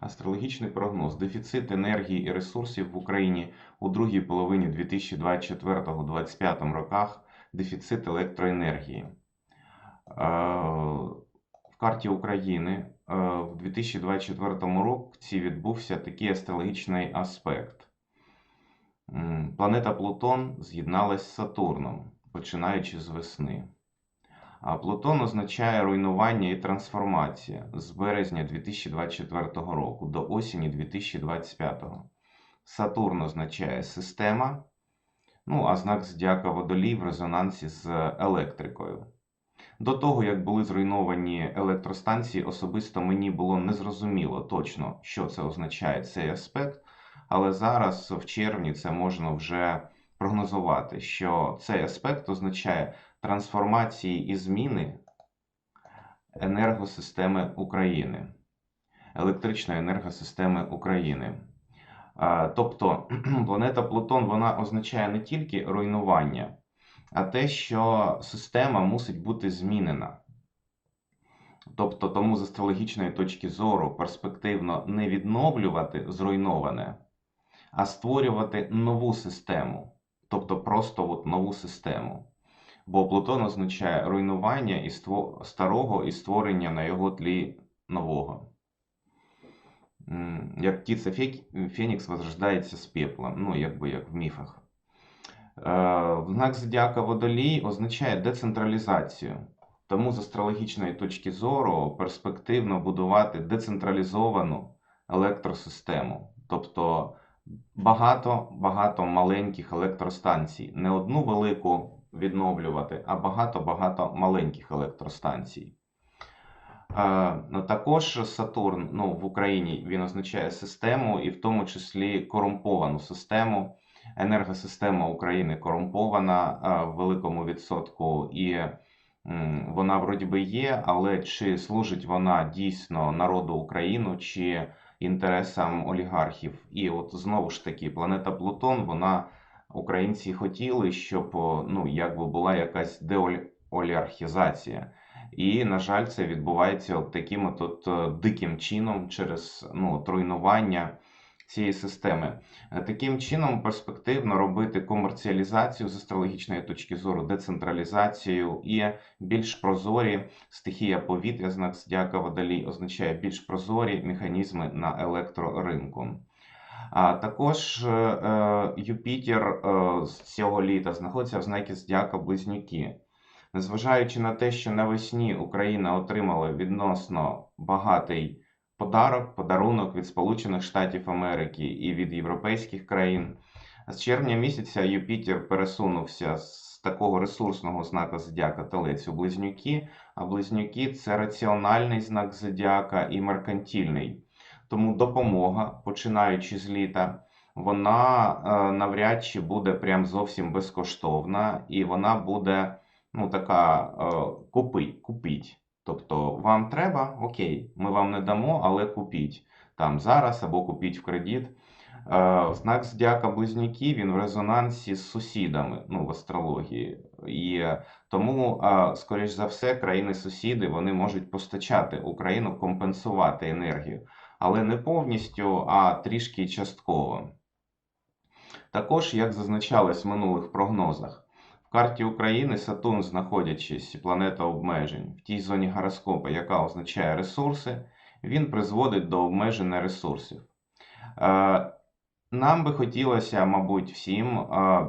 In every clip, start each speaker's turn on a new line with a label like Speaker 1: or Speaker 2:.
Speaker 1: Астрологічний прогноз. Дефіцит енергії і ресурсів в Україні у другій половині 2024-2025 роках. Дефіцит електроенергії. Е, В карті України е, в 2024 році відбувся такий астрологічний аспект. Планета Плутон з'єдналась з Сатурном, починаючи з весни. А Плутон означає руйнування і трансформація з березня 2024 року до осені 2025. Сатурн означає система, ну а знак зодіака Водолій в резонансі з електрикою. До того, як були зруйновані електростанції, особисто мені було незрозуміло точно, що це означає цей аспект, але зараз, в червні, це можна вже прогнозувати, що цей аспект означає трансформації і зміни енергосистеми України, електричної енергосистеми України. Тобто планета Плутон вона означає не тільки руйнування, а те, що система мусить бути змінена. Тобто, тому з астрологічної точки зору перспективно не відновлювати зруйноване, а створювати нову систему, тобто просто от нову систему. Бо Плутон означає руйнування і ство... старого і створення на його тлі нового. Як птиця Фенікс возрождається з пепла, ну, якби як в міфах. Е, Знак зодіака Водолій означає децентралізацію. Тому з астрологічної точки зору перспективно будувати децентралізовану електросистему. Тобто багато-багато маленьких електростанцій. Не одну велику відновлювати, а багато-багато маленьких електростанцій. Е, Також Сатурн ну, в Україні він означає систему і в тому числі корумповану систему. Енергосистема України корумпована е, в великому відсотку, і вона вроді би є, але чи служить вона дійсно народу України чи інтересам олігархів? І от знову ж таки, планета Плутон, вона українці хотіли, щоб ну, якби була якась деолігархізація. І, на жаль, це відбувається от таким от, от е, диким чином через ну, руйнування цієї системи. Е, Таким чином, перспективно робити комерціалізацію з астрологічної точки зору, децентралізацію і більш прозорі стихія повітря, знак зодіака Водолій означає більш прозорі механізми на електроринку. А також е, е, Юпітер е, з цього літа знаходиться в знакі зодіака Близнюки. Незважаючи на те, що навесні Україна отримала відносно багатий подарок, подарунок від Сполучених Штатів Америки і від європейських країн, з червня місяця Юпітер пересунувся з такого ресурсного знака зодіака Телець у Близнюки, а Близнюки це раціональний знак зодіака і меркантильний. Тому допомога, починаючи з літа, вона е, навряд чи буде прям зовсім безкоштовна, і вона буде ну, така е, купи, купіть. Тобто вам треба, окей, ми вам не дамо, але купіть там зараз або купіть в кредит. Е, знак зодіака Близнюки, він в резонансі з сусідами ну, в астрології. І тому, скоріш за все, країни-сусіди вони можуть постачати Україну, компенсувати енергію, але не повністю, а трішки частково. Також, як зазначалось в минулих прогнозах, в карті України Сатурн, знаходячись планета обмежень в тій зоні гороскопа, яка означає ресурси, він призводить до обмеження ресурсів. Е, Нам би хотілося, мабуть, всім е,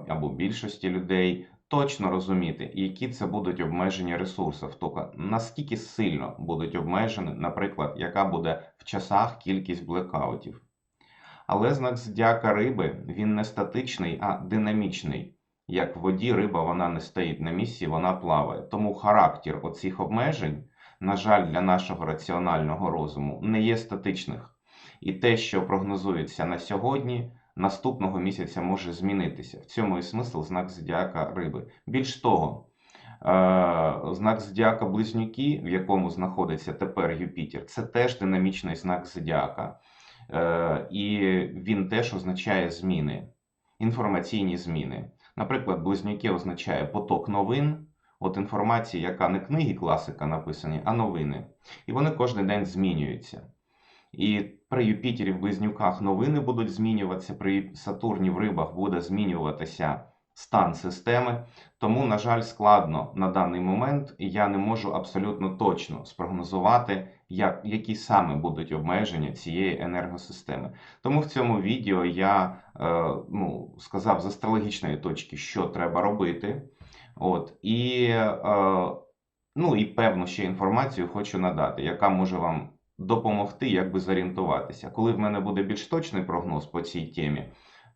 Speaker 1: або більшості людей точно розуміти, які це будуть обмеження ресурсів, тобто наскільки сильно будуть обмежені, наприклад, яка буде в часах кількість блекаутів. Але знак зодіака риби він не статичний, а динамічний. Як в воді риба вона не стоїть на місці, вона плаває. Тому характер оцих обмежень, на жаль, для нашого раціонального розуму не є статичних. І те, що прогнозується на сьогодні, наступного місяця може змінитися. В цьому і смисл знак зодіака риби. Більш того, е, знак зодіака Близнюки, в якому знаходиться тепер Юпітер, це теж динамічний знак зодіака. Е, І він теж означає зміни, інформаційні зміни. Наприклад, близнюки означає поток новин, от інформація, яка не книги класика написані, а новини. І вони кожен день змінюються. І при Юпітері в близнюках новини будуть змінюватися, при Сатурні в рибах буде змінюватися стан системи. Тому, на жаль, складно на даний момент, і я не можу абсолютно точно спрогнозувати, як, які саме будуть обмеження цієї енергосистеми. Тому в цьому відео я е, ну, сказав з астрологічної точки, що треба робити. От, і, е, ну, і певну ще інформацію хочу надати, яка може вам допомогти якби зорієнтуватися. Коли в мене буде більш точний прогноз по цій темі,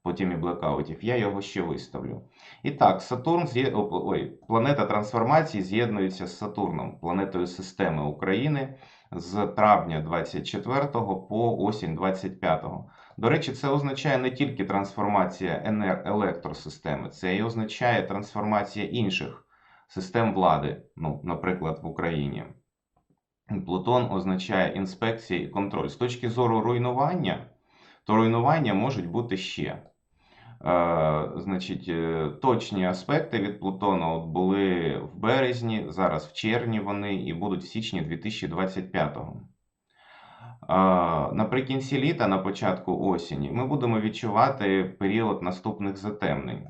Speaker 1: по темі блекаутів, я його ще виставлю. І так, Сатурн ой, планета трансформації з'єднується з Сатурном, планетою системи України з травня 24 по осінь 25. До речі, це означає не тільки трансформація енер... електросистеми, це і означає трансформація інших систем влади, ну, наприклад, в Україні. Плутон означає інспекція і контроль. З точки зору руйнування, то руйнування можуть бути ще. Е, значить, е, точні аспекти від Плутона от були в березні, зараз в червні вони і будуть в січні 2025-го. Е, наприкінці літа, на початку осені, ми будемо відчувати період наступних затемнень.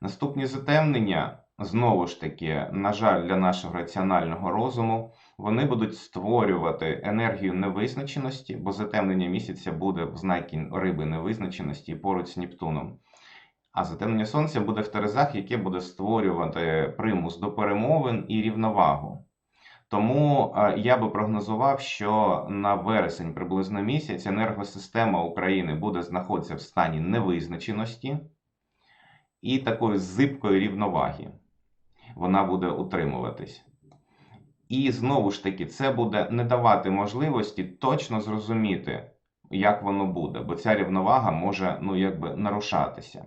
Speaker 1: Наступні затемнення, знову ж таки, на жаль, для нашого раціонального розуму, вони будуть створювати енергію невизначеності, бо затемнення місяця буде в знакі риби невизначеності поруч з Нептуном. А затемнення сонця буде в Терезах, яке буде створювати примус до перемовин і рівновагу. Тому е, я би прогнозував, що на вересень приблизно місяць енергосистема України буде знаходитися в стані невизначеності і такої зибкої рівноваги. Вона буде утримуватись. І знову ж таки, це буде не давати можливості точно зрозуміти, як воно буде, бо ця рівновага може ну, якби нарушатися.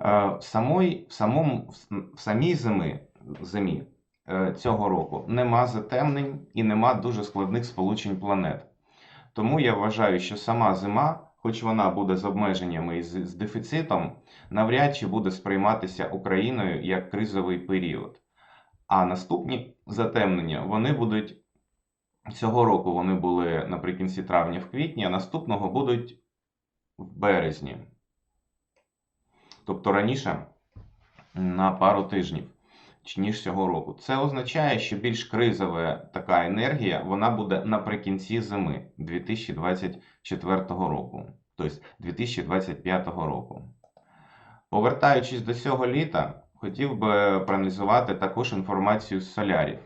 Speaker 1: Е, В самої, в, самому, в самій зими, зимі е, цього року нема затемнень і нема дуже складних сполучень планет. Тому я вважаю, що сама зима, хоч вона буде з обмеженнями і з, дефіцитом, навряд чи буде сприйматися Україною як кризовий період. А наступні затемнення вони будуть цього року вони були наприкінці травня в квітні, а наступного будуть в березні. Тобто раніше на пару тижнів, ніж цього року. Це означає, що більш кризова така енергія вона буде наприкінці зими 2024 року, тобто 2025 року. Повертаючись до цього літа, хотів би проаналізувати також інформацію з солярів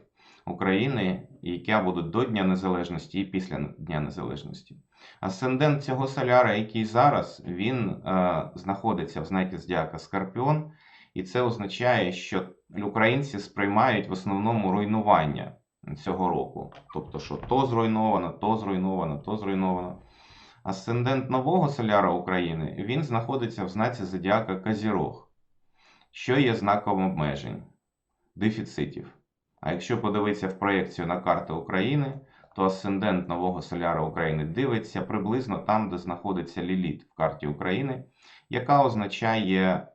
Speaker 1: України, яка буде до Дня Незалежності і після Дня Незалежності. Асцендент цього соляра, який зараз, він е, знаходиться в знакі Зодіака Скорпіон, і це означає, що українці сприймають в основному руйнування цього року. Тобто, що то зруйновано, то зруйновано, то зруйновано. Асцендент нового соляра України він знаходиться в знаці Зодіака Казірог, що є знаком обмежень, дефіцитів. А якщо подивитися в проєкцію на карту України, то асцендент нового соляра України дивиться приблизно там, де знаходиться ліліт в карті України, яка означає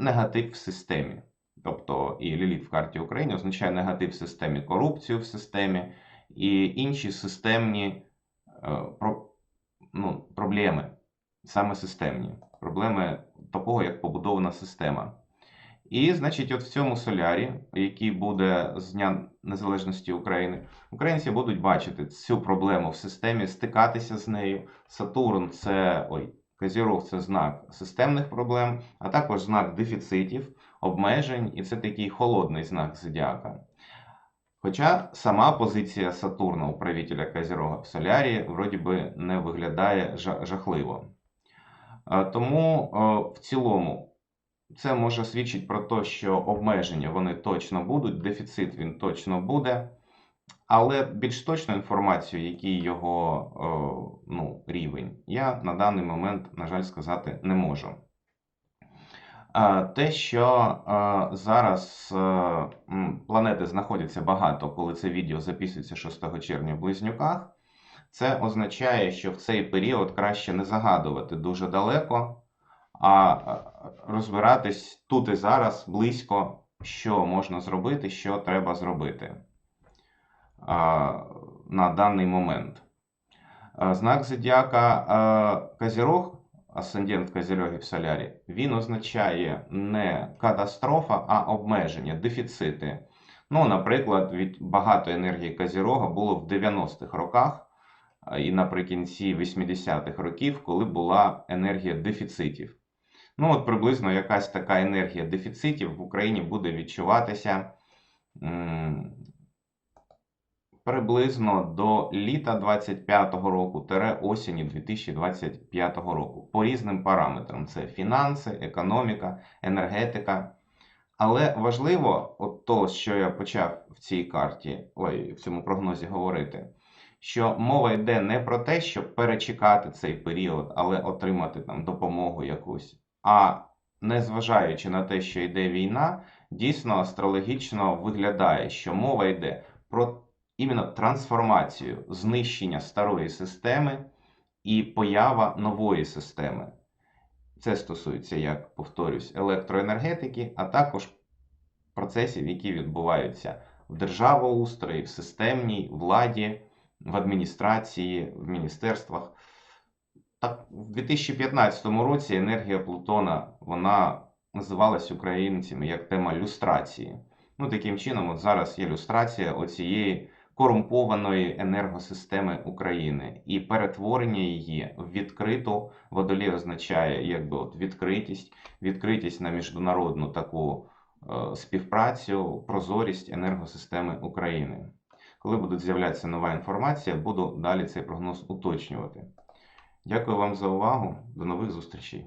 Speaker 1: негатив в системі. Тобто і ліліт в карті України означає негатив в системі, корупцію в системі і інші системні е, ну, проблеми, саме системні, проблеми такого, як побудована система. І, значить, от в цьому солярі, який буде з Дня Незалежності України, українці будуть бачити цю проблему в системі, стикатися з нею. Сатурн це ой, Казірог це знак системних проблем, а також знак дефіцитів, обмежень, і це такий холодний знак зодіака. Хоча сама позиція Сатурна, управителя Казірога в солярі, вроді би не виглядає жахливо. Тому в цілому. Це може свідчити про те, що обмеження вони точно будуть, дефіцит він точно буде. Але більш точну інформацію, який його ну, рівень, я на даний момент, на жаль, сказати не можу. Те, що зараз планети знаходяться багато, коли це відео записується 6 червня в Близнюках, це означає, що в цей період краще не загадувати дуже далеко а розбиратись тут і зараз близько, що можна зробити, що треба зробити на даний момент. Знак зодіака Козірог, асцендент в в Солярі, він означає не катастрофа, а обмеження, дефіцити. Ну, наприклад, від багато енергії Козірога було в 90-х роках і наприкінці 80-х років, коли була енергія дефіцитів. Ну, от приблизно якась така енергія дефіцитів в Україні буде відчуватися приблизно до літа 25-го року тире осені 2025 року. По різним параметрам: це фінанси, економіка, енергетика. Але важливо, от то, що я почав в цій карті, ой, в цьому прогнозі говорити, що мова йде не про те, щоб перечекати цей період, але отримати там допомогу якусь. А незважаючи на те, що йде війна, дійсно астрологічно виглядає, що мова йде про іменно трансформацію, знищення старої системи і поява нової системи. Це стосується, як повторюсь, електроенергетики, а також процесів, які відбуваються в державоустрої, в системній владі, в адміністрації, в міністерствах. Так, в 2015 році енергія Плутона вона називалась українцями як тема люстрації. Ну, таким чином, от зараз є люстрація оцієї корумпованої енергосистеми України і перетворення її в відкриту. Водолій означає якби от відкритість, відкритість на міжнародну таку е, співпрацю, прозорість енергосистеми України. Коли буде з'являтися нова інформація, буду далі цей прогноз уточнювати. Дякую вам за увагу. До нових зустрічей.